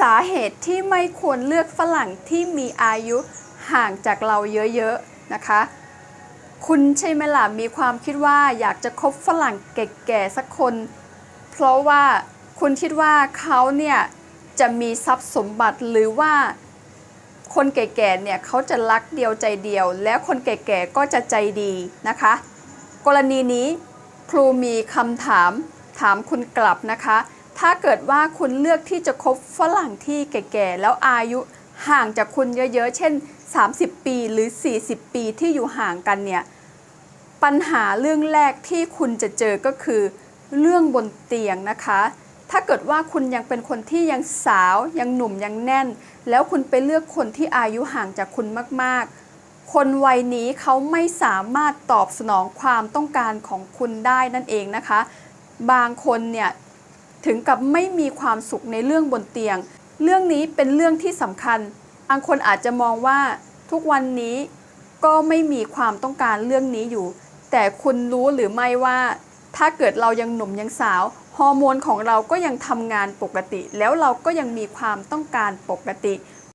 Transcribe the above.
สาเหตุที่ไม่ควรเลือกฝรั่งที่มีอายุห่างจากเราเยอะๆนะคะ คุณใช่ไหมล่ะมีความคิดว่าอยากจะคบฝรั่งแก่ๆสักคน เพราะว่าคุณคิดว่าเขาเนี่ยจะมีทรัพย์สมบัติหรือว่าคนแก่ๆเนี่ยเขาจะรักเดียวใจเดียว แล้วคนแก่ๆก็จะใจดีนะคะ กรณีนี้ครูมีคำถามถามคุณกลับนะคะ ถ้าเกิดว่าคุณเลือกที่จะคบฝรั่งที่แก่ๆ แล้วอายุห่างจากคุณเยอะๆ เช่น 30 ปีหรือ 40 ปีที่อยู่ห่างกันเนี่ย ปัญหาเรื่องแรกที่คุณจะเจอก็คือ เรื่องบนเตียงนะคะ ถ้าเกิดว่าคุณยังเป็นคนที่ยังสาวยังหนุ่มยังแน่น แล้วคุณไปเลือกคนที่อายุห่างจากคุณมากๆ คนวัยนี้เขาไม่สามารถตอบสนองความต้องการของคุณได้นั่นเองนะคะ บางคนเนี่ย ถึงกับไม่มีความสุขในเรื่องบนเตียง เรื่องนี้เป็นเรื่องที่สำคัญ บางคนอาจจะมองว่าทุกวันนี้ก็ไม่มีความต้องการเรื่องนี้อยู่ แต่คุณรู้หรือไม่ว่า ถ้าเกิดเรายังหนุ่มยังสาว ฮอร์โมนของเราก็ยังทำงานปกติ แล้วเราก็ยังมีความต้องการปกติ